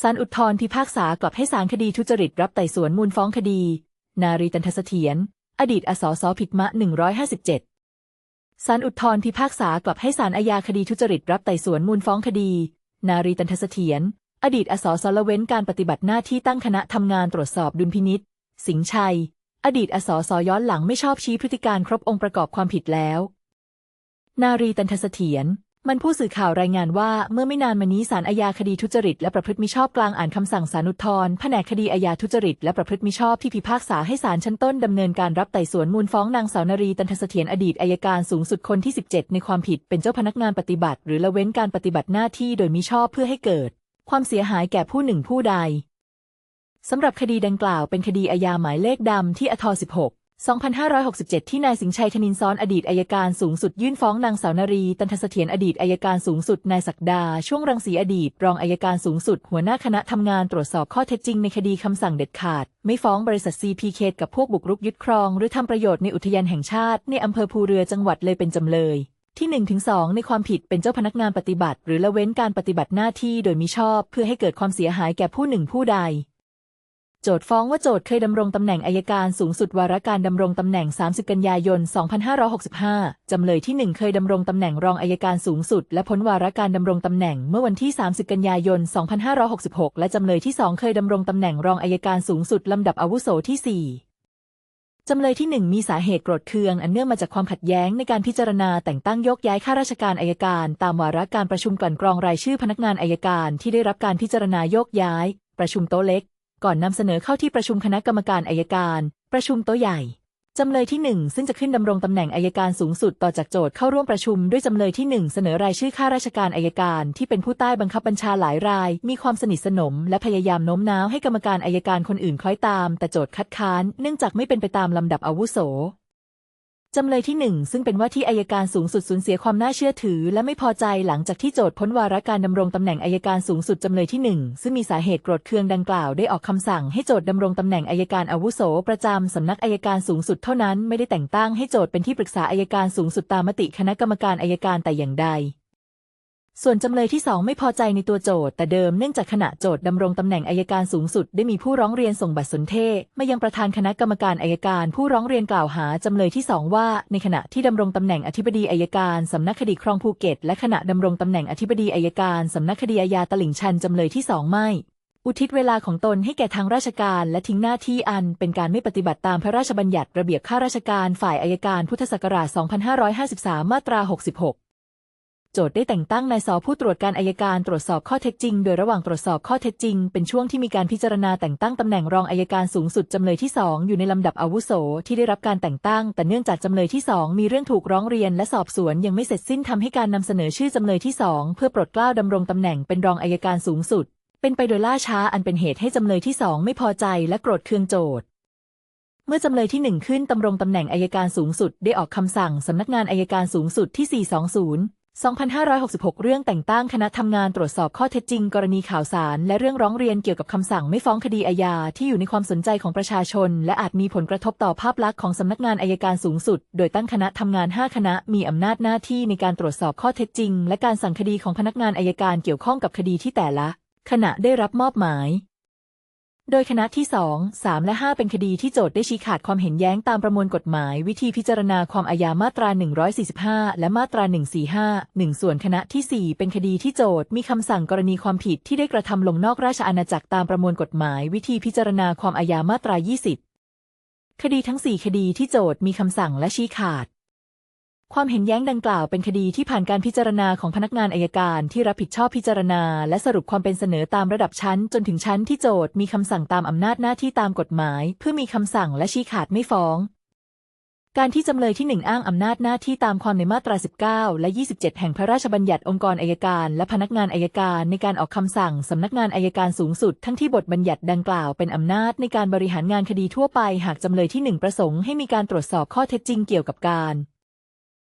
ศาลอุทธรณ์พิพากษากลับให้ศาลคดีทุจริตรับไต่สวนมูลฟ้องคดี นารีตันทเสถียรอดีตอสสผิดมะ 157ศาลอุทธรณ์พิพากษากลับให้ศาลอาญาคดีทุจริตรับไต่สวนมูลฟ้องคดี นารีตันทเสถียรอดีตอสสละเว้นการปฏิบัติหน้าที่ตั้งคณะทำงานตรวจสอบดุลพินิษสิงห์ชัย อดีตอสสย้อนหลังไม่ชอบชี้พฤติการครบองค์ประกอบความผิดแล้ว นารีตันทเสถียร มันผู้สื่อข่าวรายงานว่าเมื่อไม่นานมานี้ศาลอาญาคดีทุจริตและประพฤติมิชอบกลางอ่านคำสั่งศาลอุทธรณ์แผนกคดีอาญาทุจริตและประพฤติมิชอบที่พิพากษาให้ศาลชั้นต้นดำเนินการรับไต่สวนมูลฟ้องนางสาวนรีตันทเสถียรอดีตอายการสูงสุดคนที่ 17 ในความผิดเป็นเจ้าพนักงานปฏิบัติ หรือละเว้นการปฏิบัติหน้าที่โดยมิชอบเพื่อให้เกิด ความเสียหายแก่ผู้หนึ่งผู้ใดสำหรับคดีดังกล่าวเป็นคดีอาญาหมายเลขดำที่อท16 2567 ที่นายสิงห์ชัยธนินซ้อนอดีตอายการสูงสุดยื่นฟ้องนางสาวนารี ตันทเสถียรอดีตอายการสูงสุดนายศักดา ช่วงรังสีอดีต รองอายการสูงสุด หัวหน้าคณะทำงานตรวจสอบข้อเท็จจริงในคดีคำสั่งเด็ดขาด ไม่ฟ้องบริษัทซีพีเคกับพวกบุกรุกยึดครอง หรือทำประโยชน์ในอุทยานแห่งชาติ ในอำเภอภูเรือจังหวัดเลยเป็นจำเลยที่1ถึงในความผิดเป็นเจ้าพนักงานปฏิบัติ หรือละเว้นการปฏิบัติหน้าที่โดยมิชอบ เพื่อให้เกิดความเสียหายแก่ผู้หนึ่งผู้ใด โจทฟ้องว่าโจทเคยดำรงตำแหน่งอายการสูงสุดวาระการดำรงตำแหน่ง 30 กันยายน 2565 จำเลยที่ 1 เคยดำรงตำแหน่งรองอายการสูงสุด และพ้นวาระการดำรงตำแหน่งเมื่อวันที่ 30 กันยายน 2566 และจำเลยที่ 2 เคยดำรงตำแหน่งรองอายการสูงสุดลำดับอาวุโสที่ 4จำเลยที่1มีสาเหตุโกรธเคืองอันเนื่องมาจากความขัดแย้งในการพิจารณาแต่งตั้งยกย้ายข้าราชการอายการ ตามวาระการประชุมกลั่นกรองรายชื่อพนักงานอายการที่ได้รับการพิจารณายกย้าย ประชุมโต๊ะเล็ก ก่อนนำเสนอเข้าที่ประชุมคณะกรรมการอายการ ประชุมโต๊ะใหญ่ จำเลยที่ 1 ซึ่งจะขึ้นดำรงตำแหน่งอายการสูงสุดต่อจากโจทย์เข้าร่วมประชุมด้วยจำเลยที่ 1 เสนอรายชื่อข้าราชการอายการที่เป็นผู้ใต้บังคับบัญชาหลายราย มีความสนิทสนม และพยายามโน้มน้าวให้กรรมการอายการคนอื่นคล้อยตาม แต่โจทย์คัดค้านเนื่องจากไม่เป็นไปตามลำดับอาวุโส จำเลยที่1ซึ่งเป็นว่าที่อายการสูงสุดสูญเสียความน่าเชื่อถือ และไม่พอใจหลังจากที่โจทย์พ้นวาระการดำรงตำแหน่งอายการสูงสุดจำเลยที่1ซึ่งมีสาเหตุโกรธเคืองดังกล่าวได้ออกคำสั่งให้โจทย์ดำรงตำแหน่งอายการอาวุโส ประจำสำนักอายการสูงสุดเท่านั้นไม่ได้แต่งตั้งให้โจทย์เป็นที่ปรึกษาอายการสูงสุดตามมติคณะกรรมการอายการแต่อย่างใด ส่วนจำเลยที่สองไม่พอใจในตัวโจทย์แต่เดิมเนื่องจากขณะโจทย์ดำรงตำแหน่งอายการสูงสุดได้มีผู้ร้องเรียนส่งบัตรสนเทศมายังประธานคณะกรรมการอายการผู้ร้องเรียนกล่าวหาจำเลยที่สองว่า ในขณะที่ดำรงตำแหน่งอธิบดีอายการสำนักคดีครองภูเก็ต และขณะดำรงตำแหน่งอธิบดีอายการสำนักคดีอาญาตลิ่งชันจำเลยที่สองไม่อุทิศเวลาของตนให้แก่ทางราชการและทิ้งหน้าที่อันเป็นการไม่ปฏิบัติตามพระราชบัญญัติระเบียบข้าราชการฝ่ายอายการพุทธศักราช 2553 มาตรา 66 โจทย์ได้แต่งตั้งนายสอผู้ตรวจการอายการตรวจสอบข้อเท็จจริง โดยระหว่างตรวจสอบข้อเท็จจริง เป็นช่วงที่มีการพิจารณาแต่งตั้งตำแหน่งรองอายการสูงสุดจำเลยที่ 2 อยู่ในลำดับอาวุโสที่ได้รับการแต่งตั้ง แต่เนื่องจากจำเลยที่ 2 มีเรื่องถูกร้องเรียนและสอบสวนยังไม่เสร็จสิ้นทำให้การนำเสนอชื่อจำเลยที่ 2 เพื่อปรดเกล้าดำรงตำแหน่งเป็นรองอายการสูงสุด เป็นไปโดยล่าช้าอันเป็นเหตุให้จำเลยที่2ไม่พอใจและโกรธเคืองโจทย์เมื่อจำเลยที่ 1 ขึ้นดำรงตำแหน่งอายการสูงสุด ได้ออกคำสั่งสำนักงานอายการสูงสุดที่ 420 2566 เรื่องแต่งตั้งคณะทำงานตรวจสอบข้อเท็จจริง กรณีข่าวสาร และเรื่องร้องเรียนเกี่ยวกับคำสั่งไม่ฟ้องคดีอาญาที่อยู่ในความสนใจของประชาชน และอาจมีผลกระทบต่อภาพลักษณ์ของสำนักงานอายการสูงสุด โดยตั้งคณะทำงาน 5 คณะมีอำนาจหน้าที่ในการตรวจสอบข้อเท็จจริง และการสั่งคดีของพนักงานอายการเกี่ยวข้องกับคดีที่แต่ละขณะได้รับมอบหมาย โดยคณะที่ 2 3 และ 5 เป็นคดีที่โจทย์ได้ชี้ขาดความเห็นแย้งตามประมวลกฎหมาย วิธีพิจารณาความอาญามาตรา 145 และมาตรา 145 1 ส่วนคณะที่ 4 เป็นคดีที่โจทย์มีคำสั่งกรณีความผิดที่ได้กระทำลงนอกราชอาณาจักรตามประมวลกฎหมาย วิธีพิจารณาความอาญามาตรา 20 คดีทั้ง 4 คดีที่โจทย์มีคำสั่งและชี้ขาด ความเห็นแย้งดังกล่าวเป็นคดีที่ผ่านการพิจารณาของพนักงานอายการที่รับผิดชอบพิจารณา และสรุปความเป็นเสนอตามระดับชั้น จนถึงชั้นที่โจทมีคำสั่งตามอำนาจหน้าที่ตามกฎหมาย เพื่อมีคำสั่งและชี้ขาดไม่ฟ้อง การที่จำเลยที่1อ้างอำนาจหน้าที่ตามความในมาตรา 19 และ 27 แห่งพระราชบัญญัติองค์กรอายการและพนักงานอายการในการออกคำสั่งสำนักงานอายการสูงสุด ทั้งที่บทบัญญัติดังกล่าวเป็นอำนาจในการบริหารงานคดีทั่วไป หากจำเลยที่1ประสงค์ให้มีการตรวจสอบข้อเท็จจริงเกี่ยวกับการ